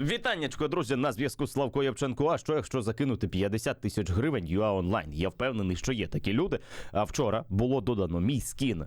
Вітаннячко, друзі, на зв'язку з Славко Євченко. А що якщо закинути 50 тисяч гривень UA онлайн? Я впевнений, що є такі люди. А вчора було додано мій скін.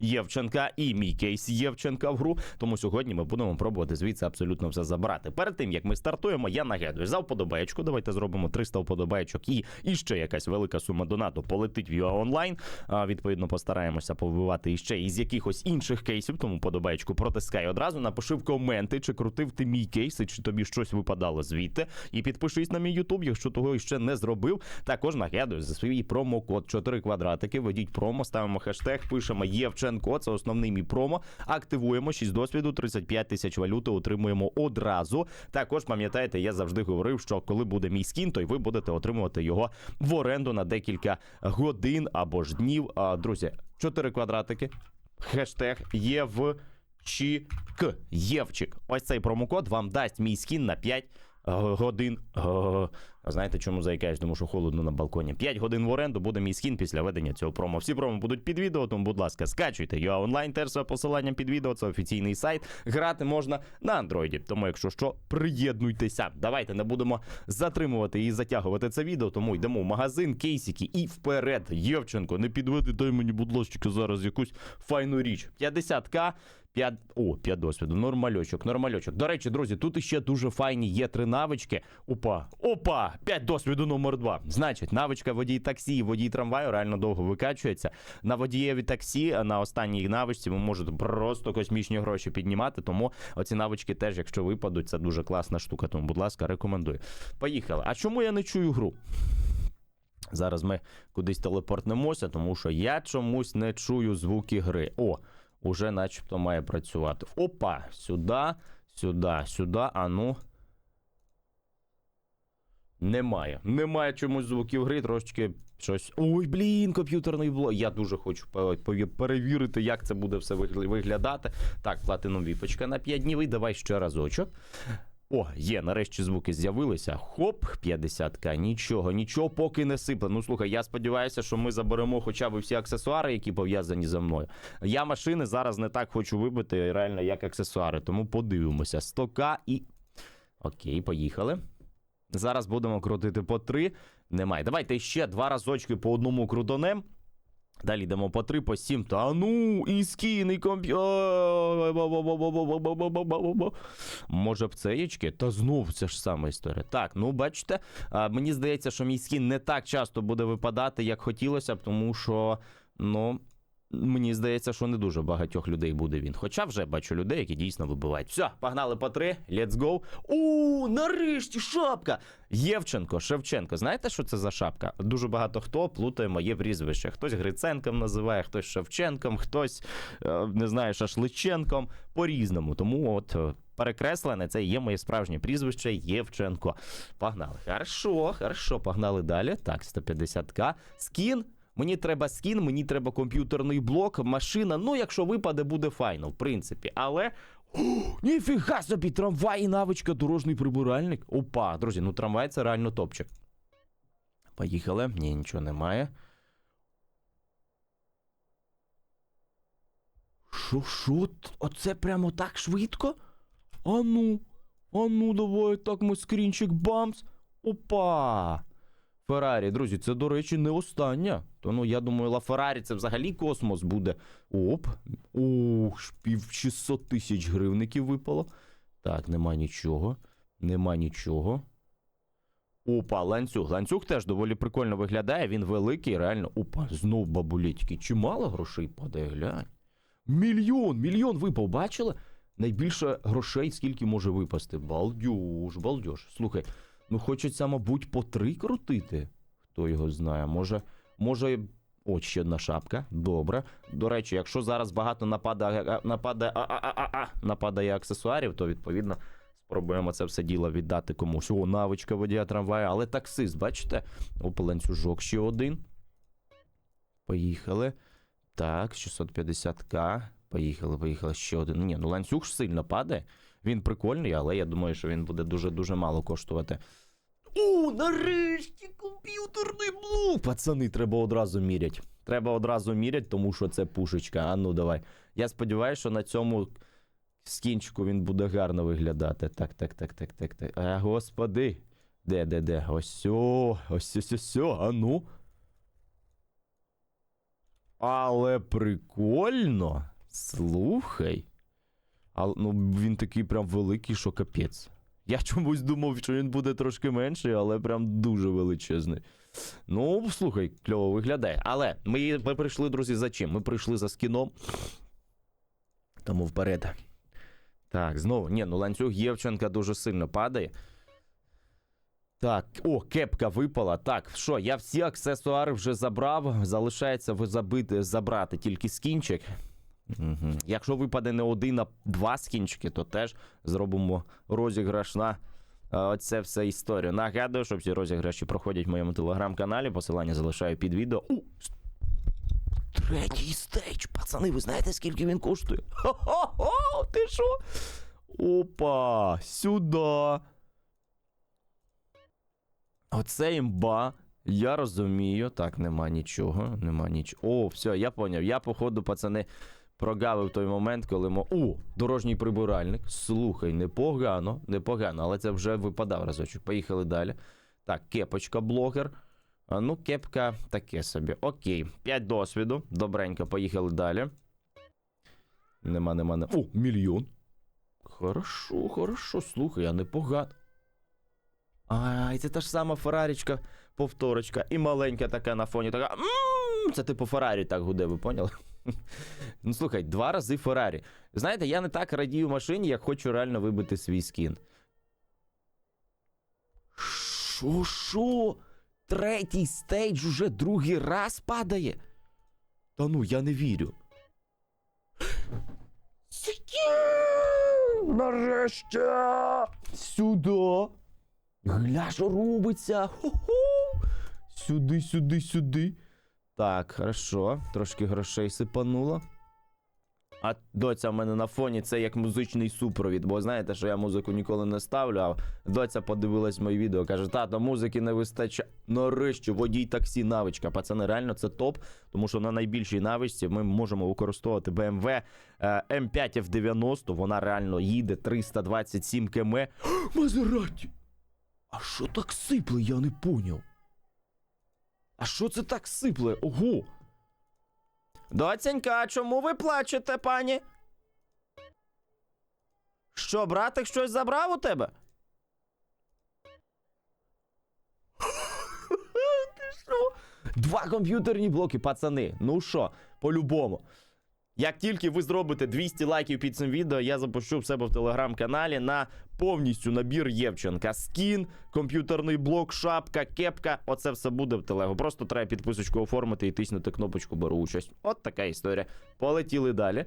Євченка і мій кейс Євченка в гру. Тому сьогодні ми будемо пробувати звідси абсолютно все забрати. Перед тим як ми стартуємо, я нагадую за вподобаєчку. Давайте зробимо 300 вподобаєчок і, і ще якась велика сума донату полетить в UA онлайн. Відповідно, постараємося повибивати іще із якихось інших кейсів. Тому подобаєчку протискай одразу. Напиши в коменти, чи крутив ти мій кейс, чи тобі щось випадало звідти. І підпишись на мій Ютуб, якщо того ще не зробив. Також нагадую за свій промокод 4 квадратики. Введіть промо, ставимо хештег, пишемо Євченко. Це основний мій промо. Активуємо 6 досвіду, 35 тисяч валюти отримуємо одразу. Також пам'ятаєте, я завжди говорив, що коли буде мій скін, то й ви будете отримувати його в оренду на декілька годин або ж днів. Друзі, 4 квадратики. Хештег ЄВ. Чік Євчик. Ось цей промокод вам дасть мій скін на 5 е, годин. Е, Знаєте, чому заїкаєш? Тому що холодно на балконі. 5 годин в оренду буде мій скін після ведення цього промо. Всі промо будуть під відео, тому, будь ласка, скачуйте. UA онлайн теж за посиланням під відео. Це офіційний сайт. Грати можна на андроїді. Тому, якщо що, приєднуйтеся. Давайте не будемо затримувати і затягувати це відео. Тому йдемо в магазин, кейсики і вперед. Євченко, не підведи, дай мені, будь ласка, зараз якусь файну річ. 50к. 5, о, 5 досвіду, нормальочок, нормальочок. До речі, друзі, тут іще дуже файні є три навички. Опа, опа! 5 досвіду номер 2. Значить, навичка водій таксі і водій трамваю реально довго викачується. На водієві таксі, на останній навичці ви можете просто космічні гроші піднімати. Тому оці навички теж, якщо випадуть, це дуже класна штука. Тому, будь ласка, рекомендую. Поїхали. А чому я не чую гру? Зараз ми кудись телепортнемося, тому що я чомусь не чую звуки гри. О, уже начебто має працювати. Опа, сюди, сюди, сюди, а ну. Немає. Немає чомусь звуків гри, трошечки щось. Ой, блін, комп'ютерний блок. Я дуже хочу пе- пе- перевірити, як це буде все виглядати. Так, платину віпочка на 5 днів. І давай ще разочок. О, є, нарешті звуки з'явилися. Хоп, 50к. Нічого, нічого поки не сипле. Ну слухай, я сподіваюся, що ми заберемо хоча б всі аксесуари, які пов'язані зі мною. Я машини зараз не так хочу вибити, реально, як аксесуари. Тому подивимося. 100к і. Окей, поїхали. Зараз будемо крутити по три. Немає. Давайте ще два разочки по одному крутонем. Далі йдемо по три, по сім. Та ну, і скін, і. Може б це ячки? Та знов це ж сама історія. Так, ну бачите, мені здається, що мій скін не так часто буде випадати, як хотілося б, тому що, ну. Мені здається, що не дуже багатьох людей буде він. Хоча вже бачу людей, які дійсно вибивають. Все, погнали по три, let's go. У, нарешті шапка! Євченко, Шевченко. Знаєте, що це за шапка? Дуже багато хто плутає моє прізвище. Хтось Гриценком називає, хтось Шевченком, хтось е, не знаю, Шашличенком. По-різному. Тому от. е, Перекреслене, це є моє справжнє прізвище Євченко. Погнали. Хорошо, хорошо, погнали далі. Так, 150к. Скін. Мені треба скін, мені треба комп'ютерний блок, машина. Ну, якщо випаде, буде файно, в принципі. Але. Ніфіга собі, трамвай і навичка, дорожній прибиральник. Опа, друзі, ну трамвай це реально топчик. Поїхали. Ні, нічого немає. Що, що? Оце прямо так швидко? А ну, а ну, давай так ми скрінчик бамс. Опа! Феррарі, друзі, це, до речі, не остання. То ну, я думаю, Ла Феррарі це взагалі космос буде. Оп. Ух, пів 600 тисяч гривників випало. Так, нема нічого. Нема нічого. Опа, ланцюг. Ланцюг теж доволі прикольно виглядає. Він великий, реально. Опа, знов бабулетки. Чимало грошей падає, глянь. Мільйон, мільйон випав, бачили? Найбільше грошей, скільки може випасти. Балдюж, балдюж. Слухай, ну хочеться, мабуть, по три крутити. Хто його знає, може, може. От ще одна шапка. Добре. До речі, якщо зараз багато нападає, нападає, нападає аксесуарів, то відповідно спробуємо це все діло віддати комусь. О, навичка водія трамваю, але таксист, бачите? Опа, ланцюжок ще один. Поїхали. Так, 650к. Поїхали, поїхали ще один. Ні, ну ланцюг сильно падає. Він прикольний, але я думаю, що він буде дуже-дуже мало коштувати. О, нарешті комп'ютерний блок! Пацани, треба одразу мірять. Треба одразу мірять, тому що це пушечка. А ну давай. Я сподіваюся, що на цьому скінчику він буде гарно виглядати. Так, так, так, так, так, так. А, господи. Де, де, де? Ось о, ось ось ось, о, а ну. Але прикольно. Слухай. Але ну, він такий прям великий, що капець. Я чомусь думав, що він буде трошки менший, але прям дуже величезний. Ну, слухай, кльово виглядає. Але ми, ми прийшли, друзі, за чим? Ми прийшли за скіном. Тому вперед. Так, знову. Ні, ну ланцюг Євченка дуже сильно падає. Так, о, кепка випала. Так, що, я всі аксесуари вже забрав. Залишається ви забити, забрати тільки скінчик. Угу. Якщо випаде не один, а два скінчики, то теж зробимо розіграш на е, оце все історію. Нагадую, що всі розіграші проходять в моєму телеграм-каналі. Посилання залишаю під відео. У, третій стейдж. Пацани, ви знаєте, скільки він коштує? Хо-хо-хо! Ти що? Опа! Сюди. Оце імба. Я розумію. Так, нема нічого. Нема нічого. О, все, я поняв. Я, походу, пацани, прогавив той момент, коли мо. О, дорожній прибиральник. Слухай, непогано, непогано, але це вже випадав разочок. Поїхали далі. Так, кепочка блогер. А ну, кепка таке собі. Окей. 5 досвіду. Добренько, поїхали далі. Нема, нема, нема. О, мільйон. Хорошо, хорошо, слухай, а непогано. А, і це та ж сама Феррарічка, повторочка, і маленька така на фоні, така. «М, Це типу Феррарі так гуде, ви поняли? Ну слухай, два рази Феррарі. Знаєте, я не так радію машині, як хочу реально вибити свій скін. Шо, шо? Третій стейдж уже другий раз падає? Та ну, я не вірю. Нарешті! Сюди! Гля, що робиться? Ху-ху! Сюди, сюди, сюди. Так, хорошо. Трошки грошей сипануло. А доця в мене на фоні це як музичний супровід, бо знаєте, що я музику ніколи не ставлю, а доця подивилась моє відео, каже, тато, музики не вистачає. Нарешті, водій таксі навичка. Пацани, реально це топ, тому що на найбільшій навичці ми можемо використовувати BMW е, M5 F90, вона реально їде 327 км. Мазераті! А що так сипле, я не поняв. А що це так сипле? Ого. Доценька, а чому ви плачете, пані? Що, братик щось забрав у тебе? Ти що? Два комп'ютерні блоки, пацани. Ну що, по-любому. Як тільки ви зробите 200 лайків під цим відео, я запущу в себе в телеграм-каналі на повністю набір Євченка. Скін, комп'ютерний блок, шапка, кепка. Оце все буде в телегу. Просто треба підписочку оформити і тиснути кнопочку беру участь. От така історія. Полетіли далі.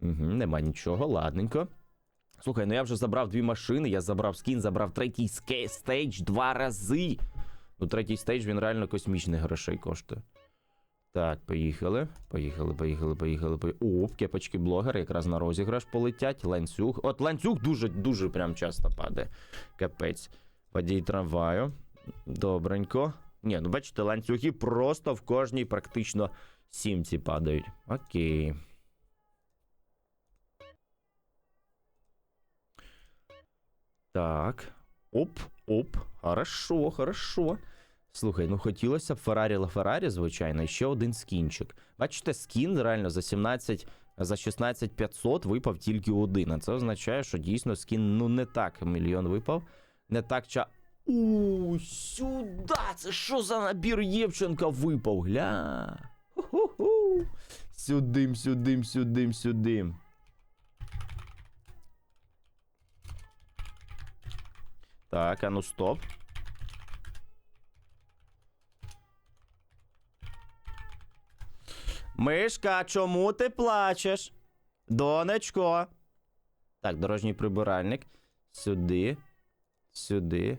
Угу, нема нічого, ладненько. Слухай, ну я вже забрав дві машини, я забрав скін, забрав третій стейдж два рази. Ну, третій стейдж він реально космічних грошей коштує. Так, поїхали. Поїхали, поїхали, поїхали. поїхали. О, кепочки блогера якраз на розіграш полетять. Ланцюг. От ланцюг дуже дуже прям часто падає. Капець. Водій трамваю. Добренько. Ні, ну бачите, ланцюги просто в кожній практично сімці падають. Окей. Так. Оп, оп. Хорошо, хорошо. Слухай, ну хотілося б Феррарі Ла Феррарі, звичайно, і ще один скінчик. Бачите, скін реально за 17, за 16 500 випав тільки один. А це означає, що дійсно скін ну не так мільйон випав. Не так ча. У, сюди! Це що за набір Євченка випав? Гля. Ху-ху-ху. Сюдим, сюдим, сюдим, сюдим. Так, а ну стоп. Мишка, чому ти плачеш? Донечко. Так, дорожній прибиральник. Сюди. Сюди.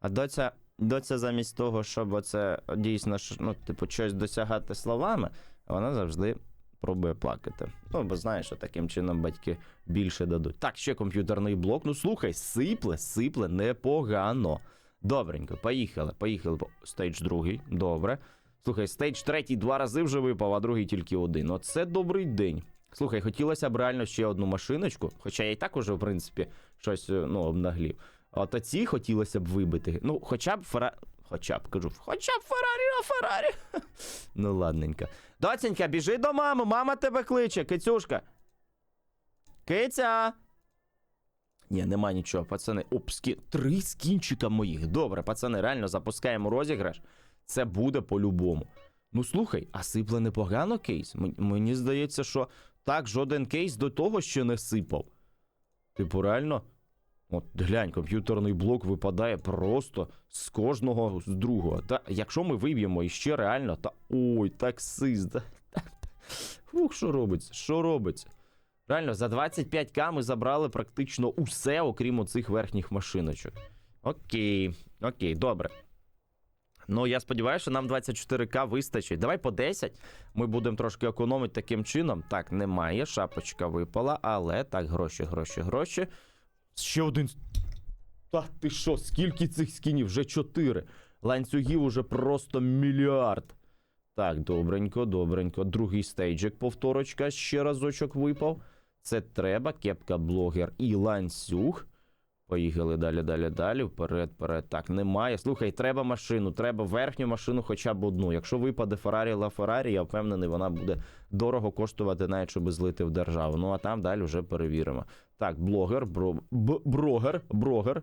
А доця, доця замість того, щоб оце дійсно ну, типу, щось досягати словами, вона завжди пробує плакати. Ну, бо знаєш, що таким чином батьки більше дадуть. Так, ще комп'ютерний блок. Ну слухай, сипле, сипле, непогано. Добренько, поїхали, поїхали. Стейдж другий, добре. Слухай, стейдж третій два рази вже випав, а другий тільки один. Оце добрий день. Слухай, хотілося б реально ще одну машиночку, хоча я і так уже, в принципі, щось е, ну, обнаглів. От оці хотілося б вибити. Ну, хоча б Фера... Хоча б кажу, хоча б Феррарі на Феррарі. ну, ладненько. Доценька, біжи до мами, мама тебе кличе, кицюшка. Киця. Ні, нема нічого, пацани. Оп, три скінчика моїх. Добре, пацани, реально запускаємо розіграш. Це буде по-любому. Ну слухай, а сипле непогано кейс. Мені здається, що так жоден кейс до того ще не сипав. Типу, реально. От глянь, комп'ютерний блок випадає просто з кожного з другого. Та якщо ми виб'ємо іще реально, та ой, таксист. та. Що робиться? Що робиться? Реально, за 25к ми забрали практично усе, окрім оцих верхніх машиночок. Окей, окей, добре. Ну, я сподіваюся, що нам 24к вистачить. Давай по 10. Ми будемо трошки економити таким чином. Так, немає, шапочка випала, але так, гроші, гроші, гроші. Ще один. Та ти що, скільки цих скінів? Вже 4. Ланцюгів уже просто мільярд. Так, добренько, добренько. Другий стейджик, повторочка, ще разочок випав. Це треба, кепка, блогер і ланцюг. Поїхали далі, далі, далі. Вперед, вперед. Так, немає. Слухай, треба машину, треба верхню машину хоча б одну. Якщо випаде Феррарі Ла Феррарі, я впевнений, вона буде дорого коштувати, навіть щоб злити в державу. Ну а там далі вже перевіримо. Так, блогер, бро, б, брогер, брогер.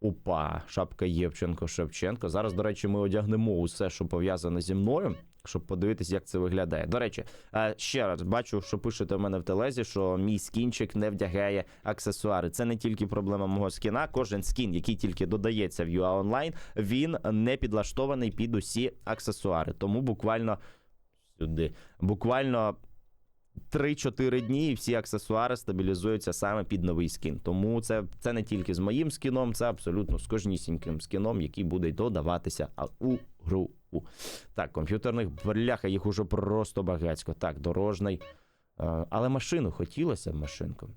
Опа, шапка Євченко, Шевченко. Зараз, до речі, ми одягнемо усе, що пов'язане зі мною, щоб подивитись, як це виглядає. До речі, е, ще раз бачу, що пишете в мене в телезі, що мій скінчик не вдягає аксесуари. Це не тільки проблема мого скіна. Кожен скін, який тільки додається в UA Online, він не підлаштований під усі аксесуари. Тому буквально сюди, буквально 3-4 дні і всі аксесуари стабілізуються саме під новий скін. Тому це, це не тільки з моїм скіном, це абсолютно з кожнісіньким скіном, який буде додаватися у гру. Так, комп'ютерних бляха, їх уже просто багацько. Так, дорожний. Е, але машину хотілося б машинку.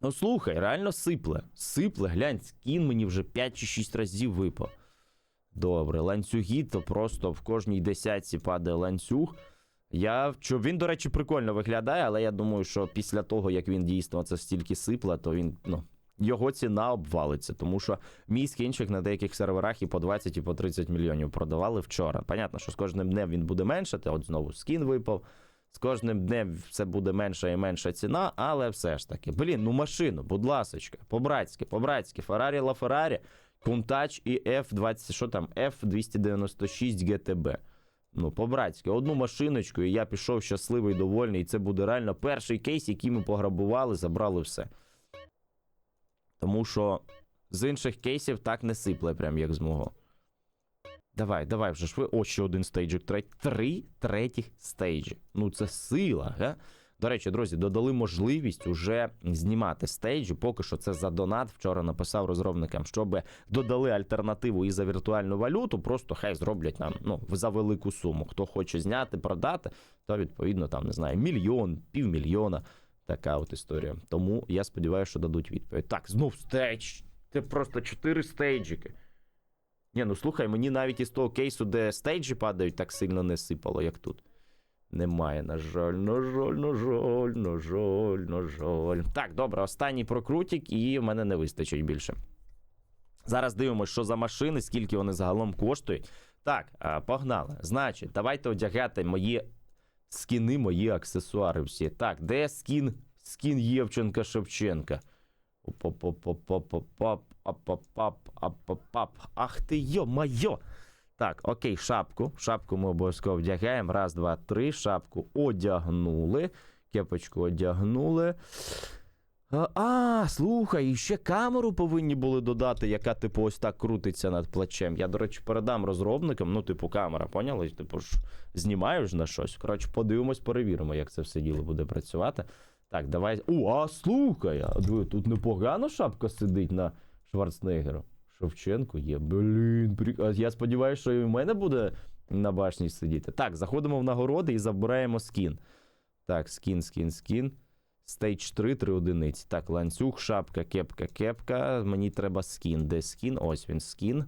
Ну слухай, реально сипле. Сипле, глянь, скін мені вже 5 чи 6 разів випав. Добре, ланцюги, то просто в кожній десятці падає ланцюг. Я він, до речі, прикольно виглядає, але я думаю, що після того, як він дійсно це стільки сипле, то він, ну, його ціна обвалиться. Тому що мій скінчик на деяких серверах і по 20, і по 30 мільйонів продавали вчора. Понятно, що з кожним днем він буде меншати, от знову скін випав. З кожним днем все буде менша і менша ціна, але все ж таки. Блін, ну машину, будь ласочка, по-братськи, по-братськи, Ferrari La Ferrari, Countach і F20, що там, F296 GTB. Ну, по-братськи, одну машиночку, і я пішов щасливий, довольний. І це буде реально перший кейс, який ми пограбували, забрали все. Тому що з інших кейсів так не сипле, прям як з мого. Давай, давай вже шви. О, ще один стейджик. Треть... Три третіх стейджі. Ну, це сила, га? До речі, друзі, додали можливість уже знімати стейджі. Поки що це за донат. Вчора написав розробникам, щоб додали альтернативу і за віртуальну валюту. Просто хай зроблять нам ну, за велику суму. Хто хоче зняти, продати, то відповідно там не знаю, мільйон, півмільйона. Така от історія. Тому я сподіваюся, що дадуть відповідь. Так, знов стейдж. Це просто чотири стейджики. Ні, ну слухай, мені навіть із того кейсу, де стейджі падають, так сильно не сипало, як тут. Немає, на жаль, на жаль, на жаль, на жаль, на жаль. Так, добре, останній прокрутик, і в мене не вистачить більше. Зараз дивимося, що за машини, скільки вони загалом коштують. Так, погнали. Значить, давайте одягати мої скіни, мої аксесуари всі. Так, де скін? Скін Євченка Шевченка. Ах ти йо-майо! Так, окей, шапку. Шапку ми обов'язково вдягаємо. Раз, два, три. Шапку одягнули. Кепочку одягнули. А, слухай, і ще камеру повинні були додати, яка, типу, ось так крутиться над плечем. Я, до речі, передам розробникам, ну, типу, камера, поняли? Типу ж знімаєш на щось. Коротше, подивимось, перевіримо, як це все діло буде працювати. Так, давай. О, а слухай, а диви, тут непогано шапка сидить на Шварценеггеру. Шевченко є. Блін, при... а я сподіваюся, що і в мене буде на башні сидіти. Так, заходимо в нагороди і забираємо скін. Так, скін, скін, скін. Стейдж 3, 3 одиниці. Так, ланцюг, шапка, кепка, кепка. Мені треба скін. Де скін? Ось він скін.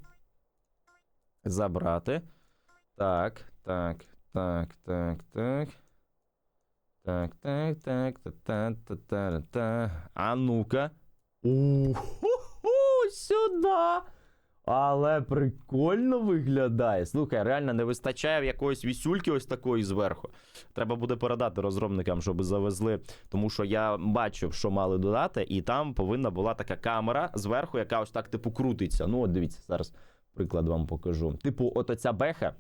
Забрати. Так, так, так, так, так. Так, так, так, та та та та та А ну-ка. У-ху-ху, сюди. Але прикольно виглядає. Слухай, реально не вистачає якоїсь вісюльки ось такої зверху. Треба буде передати розробникам, щоб завезли. Тому що я бачив, що мали додати, і там повинна була така камера зверху, яка ось так, типу, крутиться. Ну, от дивіться, зараз приклад вам покажу. Типу, от оця беха.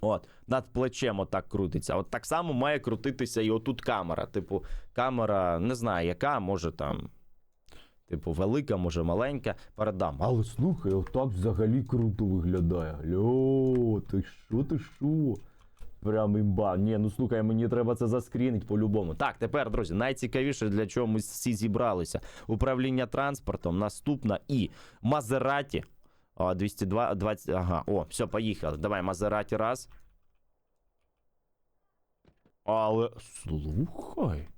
От, над плечем отак крутиться. От так само має крутитися і отут камера. Типу, камера, не знаю, яка, може там. Типу, велика, може маленька, передам. Але слухай, отак взагалі круто виглядає. Алло, ти що, ти що? Прям імба. Ні, ну слухай, мені треба це заскрінить по-любому. Так, тепер, друзі, найцікавіше, для чого ми всі зібралися. Управління транспортом, наступна і Мазераті. О, 202, 20, ага, о, все, поїхали. Давай, Мазераті раз. Але слухай.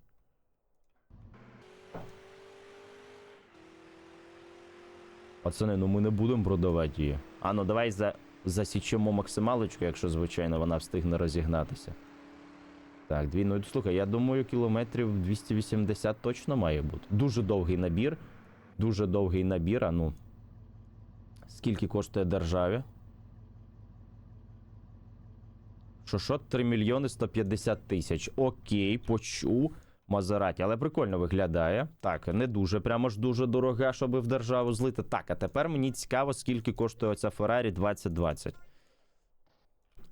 Пацани, ну ми не будемо продавати її. А ну давай за, засічемо максималочку, якщо, звичайно, вона встигне розігнатися. Так, дві, ну слухай, я думаю, кілометрів 280 точно має бути. Дуже довгий набір. Дуже довгий набір, а ну. Скільки коштує державі? Що що? 3 мільйони 150 тисяч. Окей, почув. Мазераті, але прикольно виглядає. Так, не дуже, прямо ж дуже дорога, щоб в державу злити. Так, а тепер мені цікаво, скільки коштує оця Феррарі 2020.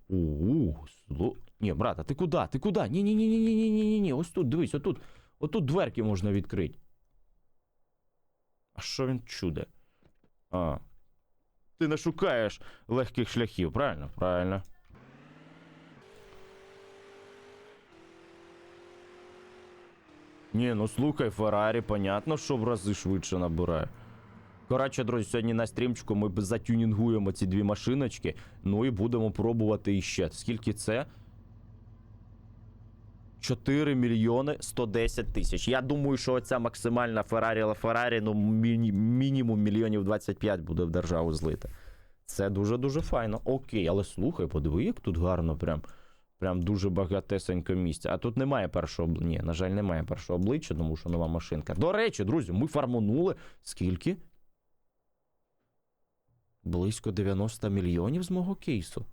У, слу... Ні, брата, ти куди? Ти куди? Ні, ні, ні, ні, ні, ні, ні, ні, ні. Ось тут, дивись, отут. Отут дверки можна відкрити. А що він чуде? А. Ти не шукаєш легких шляхів, правильно? Правильно. Ні, ну слухай, Феррарі, понятно, що в рази швидше набирає. Коротше, друзі, сьогодні на стрімчику ми затюнінгуємо ці дві машиночки, ну і будемо пробувати іще. Скільки це? 4 мільйони 110 тисяч. Я думаю, що оця максимальна Феррарі Ла Феррарі, ну міні- мінімум мільйонів 25 буде в державу злити. Це дуже-дуже файно. Окей, але слухай, подиви, як тут гарно прям. Прям дуже багатесенько місця. А тут немає першого. Ні, на жаль, немає першого обличчя, тому що нова машинка. До речі, друзі, ми фармонули. Скільки? Близько 90 мільйонів з мого кейсу.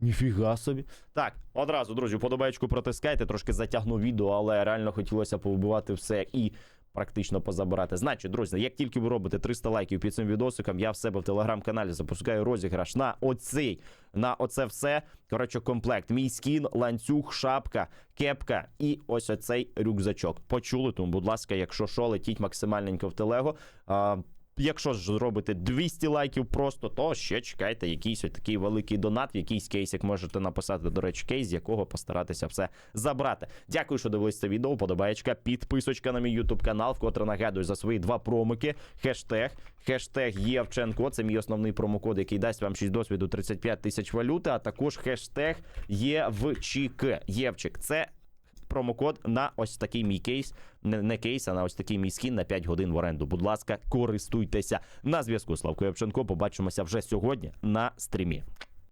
Ніфіга собі. Так, одразу, друзі, подобаєчку протискайте, трошки затягну відео, але реально хотілося повбивати все і практично позабирати. Значить, друзі, як тільки ви робите 300 лайків під цим відосиком, я в себе в телеграм-каналі запускаю розіграш на оцей, на оце все. Коротше, комплект. Мій скін, ланцюг, шапка, кепка і ось оцей рюкзачок. Почули, тому, будь ласка, якщо що, летіть максимальненько в телего. Якщо ж зробите 200 лайків просто, то ще чекайте якийсь ось такий великий донат, якийсь кейсик можете написати, до речі, кейс, з якого постаратися все забрати. Дякую, що дивились це відео. Подобаєчка, підписочка на мій YouTube канал, вкотре нагадую за свої два промики. Хештег, хештег Євченко. Це мій основний промокод, який дасть вам 6 досвіду 35 тисяч валюти, а також хештег ЄВЧК. Євчик. Це промокод на ось такий мій кейс, не, не кейс, а на ось такий мій скін на 5 годин в оренду. Будь ласка, користуйтеся. На зв'язку Славко Євченко. Побачимося вже сьогодні на стрімі.